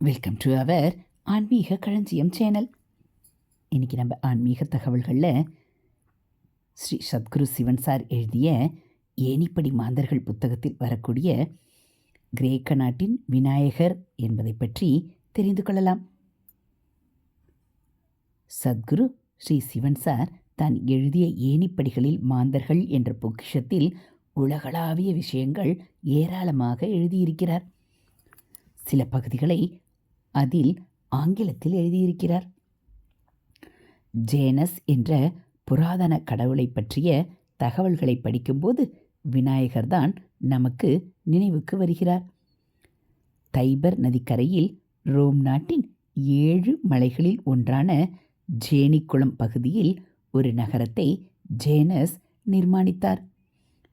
Welcome to our ஆன்மீக களஞ்சியம் channel இன்றைக்கி நம்ம ஆன்மீக தகவல்களில் ஸ்ரீ சத்குரு சிவன் சார் எழுதிய ஏணிப்படி மாந்தர்கள் புத்தகத்தில் வரக்கூடிய கிரேக்க நாட்டின் விநாயகர் என்பதை பற்றி தெரிந்து கொள்ளலாம். சத்குரு ஸ்ரீ சிவன் சார் தான் எழுதிய ஏணிப்படிகளில் மாந்தர்கள் என்ற பொக்கிஷத்தில் உலகளாவிய விஷயங்கள் ஏராளமாக எழுதியிருக்கிறார். சில பகுதிகளை அதில் ஆங்கிலத்தில் எழுதியிருக்கிறார். ஜேனஸ் என்ற புராதன கடவுளை பற்றிய தகவல்களை படிக்கும்போது விநாயகர்தான் நமக்கு நினைவுக்கு வருகிறார். தைபர் நதிக்கரையில் ரோம் நாட்டின் ஏழு மலைகளில் ஒன்றான ஜேனிக்குளம் பகுதியில் ஒரு நகரத்தை ஜேனஸ் நிர்மாணித்தார்.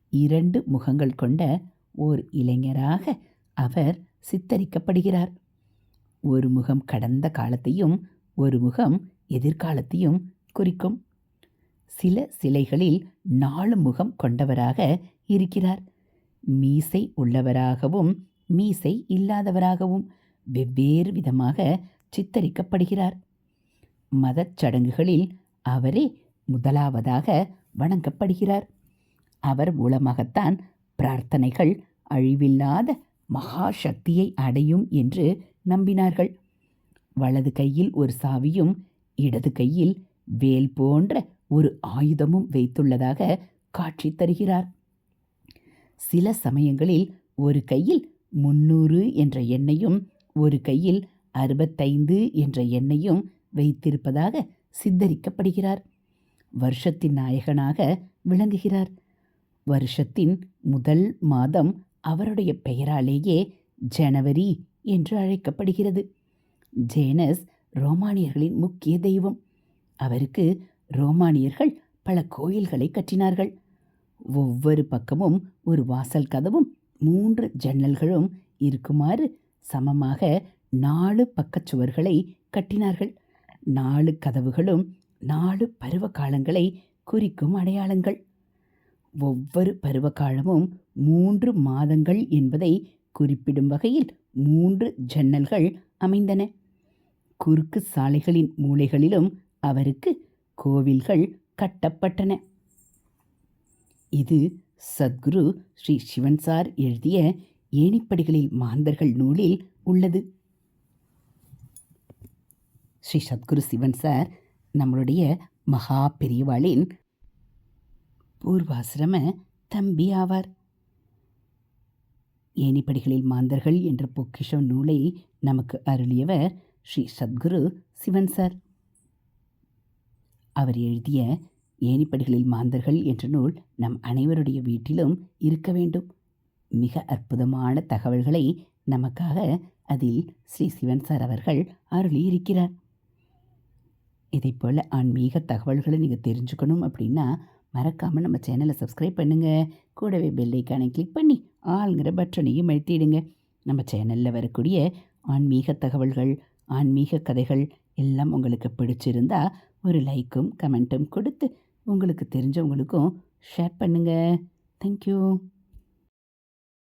இரண்டு முகங்கள் கொண்ட ஓர் இளைஞராக அவர் சித்தரிக்கப்படுகிறார். ஒரு முகம் கடந்த காலத்தையும் ஒரு முகம் எதிர்காலத்தையும் குறிக்கும். சில சிலைகளில் நாலு முகம் கொண்டவராக இருக்கிறார். மீசை உள்ளவராகவும் மீசை இல்லாதவராகவும் வெவ்வேறு விதமாக சித்தரிக்கப்படுகிறார். மதச் சடங்குகளில் அவரே முதலாவதாக வணங்கப்படுகிறார். அவர் மூலமாகத்தான் பிரார்த்தனைகள் அழிவில்லாத மகா சக்தியை அடையும் என்று நம்பினார்கள். வலது கையில் ஒரு சாவியும் இடது கையில் வேல் போன்ற ஒரு ஆயுதமும் வைத்துள்ளதாக காட்சி தருகிறார். சில சமயங்களில் ஒரு கையில் முன்னூறு என்ற எண்ணையும் ஒரு கையில் அறுபத்தைந்து என்ற எண்ணையும் வைத்திருப்பதாக சித்தரிக்கப்படுகிறார். வருஷத்தின் நாயகனாக விளங்குகிறார். வருஷத்தின் முதல் மாதம் அவருடைய பெயராலேயே ஜனவரி என்று அழைக்கப்படுகிறது. ஜேனஸ் ரோமானியர்களின் முக்கிய தெய்வம். அவருக்கு ரோமானியர்கள் பல கோயில்களை கட்டினார்கள். ஒவ்வொரு பக்கமும் ஒரு வாசல் கதவும் மூன்று ஜன்னல்களும் இருக்குமாறு சமமாக நாலு பக்கச்சுவர்களை கட்டினார்கள். நாலு கதவுகளும் நாலு பருவ காலங்களை குறிக்கும் அடையாளங்கள். ஒவ்வொரு பருவகாலமும் மூன்று மாதங்கள் என்பதை குறிப்பிடும் வகையில் மூன்று ஜன்னல்கள் அமைந்தன. குறுக்கு சாலைகளின் மூலைகளிலும் அவருக்கு கோவில்கள் கட்டப்பட்டன. இது சத்குரு ஸ்ரீ சிவன்சார் எழுதிய ஏணிப்படிகளில் மாந்தர்கள் நூலில் உள்ளது. ஸ்ரீ சத்குரு சிவன் சார் நம்மளுடைய மகா பெரியவாளின் பூர்வாசிரம தம்பி ஆவார். ஏணிப்படிகளில் மாந்தர்கள் என்ற பொக்கிஷம் நூலை நமக்கு அருளியவர் ஸ்ரீ சத்குரு சிவன் சார். அவர் எழுதிய ஏணிப்படிகளில் மாந்தர்கள் என்ற நூல் நம் அனைவருடைய வீட்டிலும் இருக்க வேண்டும். மிக அற்புதமான தகவல்களை நமக்காக அதில் ஸ்ரீ சிவன் சார் அவர்கள் அருளியிருக்கிறார். இதை போல் ஆன்மீக தகவல்களை நீங்கள் தெரிஞ்சுக்கணும் அப்படின்னா மறக்காமல் நம்ம சேனலை சப்ஸ்கிரைப் பண்ணுங்கள் கூடவே பெல்லைக்கானை கிளிக் பண்ணி ஆளுங்கிற பட்டனையும் அழுத்திடுங்க. நம்ம சேனலில் வரக்கூடிய ஆன்மீக தகவல்கள் ஆன்மீக கதைகள் எல்லாம் உங்களுக்கு பிடிச்சிருந்தா ஒரு லைக்கும் கமெண்ட்டும் கொடுத்து உங்களுக்கு தெரிஞ்சவங்களுக்கும் ஷேர் பண்ணுங்கள் தேங்க்யூ